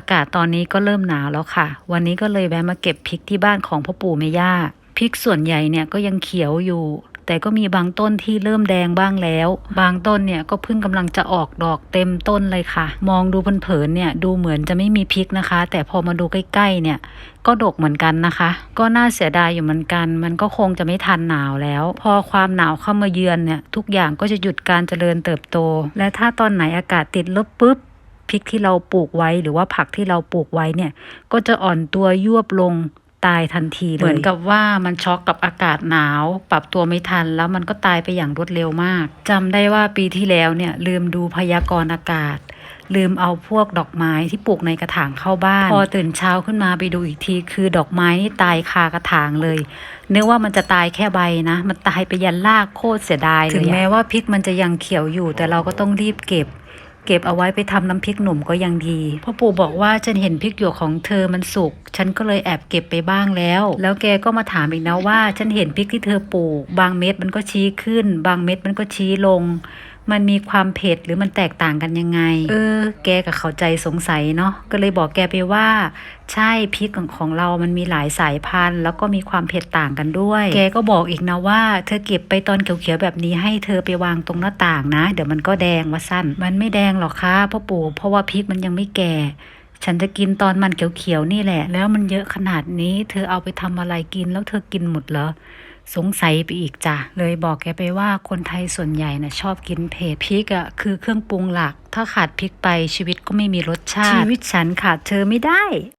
ากาศตอนนี้ก็เริ่มหนาวแล้วค่ะ วันนี้ก็เลยแวะมาเก็บพริกที่บ้านของพ่อปู่แม่ย่าพริกส่วนใหญ่เนี่ยก็ยังเขียวอยู่ แต่ก็มีบางต้นที่เริ่มแดงบ้างแล้ว บางต้นเนี่ยก็เพิ่งกำลังจะออกดอกเต็มต้นเลยค่ะ มองดูเผินๆเนี่ยดูเหมือนจะไม่มีพริกนะคะ แต่พอมาดูใกล้ๆเนี่ยก็ดกเหมือนกันนะคะ ก็น่าเสียดายอยู่เหมือนกัน มันก็คงจะไม่ทันหนาวแล้ว พอความหนาวเข้ามาเยือนเนี่ยทุกอย่างก็จะหยุดการเจริญเติบโต และถ้าตอนไหนอากาศติดลบปุ๊บ พริกที่เราปลูกไว้หรือว่าผักที่เราปลูกไว้เนี่ย ก็จะอ่อนตัวยวบลงตายทันทีเลย เหมือนกับว่ามันช็อกกับอากาศหนาว ปรับตัวไม่ทันแล้วมันก็ตายไปอย่างรวดเร็วมากจำได้ว่าปีที่แล้วเนี่ยลืมดูพยากรณ์อากาศ ลืมเอาพวกดอกไม้ที่ปลูกในกระถางเข้าบ้าน พอตื่นเช้าขึ้นมาไปดูอีกที คือดอกไม้นี่ตายคากระถางเลยนึกว่ามันจะตายแค่ใบนะ มันตายไปยันรากโคตรเสียดายเลยถึงแม้ว่าพริกมันจะยังเขียวอยู่แต่เราก็ต้องรีบเก็บ เก็บเอาไว้ไปทำน้ำพริกหนุ่มก็ยังดีพ่อปู่บอกว่าฉันเห็นพริกหยวกของเธอมันสุก ฉันก็เลยแอบเก็บไปบ้างแล้ว แล้วแกก็มาถามอีกนะว่า ฉันเห็นพริกที่เธอปลูก บางเม็ดมันก็ชี้ขึ้น บางเม็ดมันก็ชี้ลง มันมีความเผ็ดหรือมันแตกต่างกันยังไง เออ แกกับเข้าใจสงสัยเนาะ ก็เลยบอกแกไปว่า ใช่พริกของของเรามันมีหลายสายพันธุ์ แล้วก็มีความเผ็ดต่างกันด้วย แกก็บอกอีกนะว่า เธอเก็บไปตอนเขียวๆแบบนี้ให้เธอไปวางตรงหน้าต่างนะ เดี๋ยวมันก็แดงว่าสั้น มันไม่แดงหรอกค่ะพ่อปู่ เพราะว่าพริกมันยังไม่แก่ฉันจะกินตอนมันเขียวๆนี่แหละ แล้วมันเยอะขนาดนี้ เธอเอาไปทำอะไรกินแล้วเธอกินหมดเหรอ สงสัยไปอีกจ้ะ เลยบอกแกไปว่าคนไทยส่วนใหญ่นะชอบกินเผ็ดพริกอะคือเครื่องปรุงหลัก ถ้าขาดพริกไปชีวิตก็ไม่มีรสชาติ ชีวิตฉันขาดเธอไม่ได้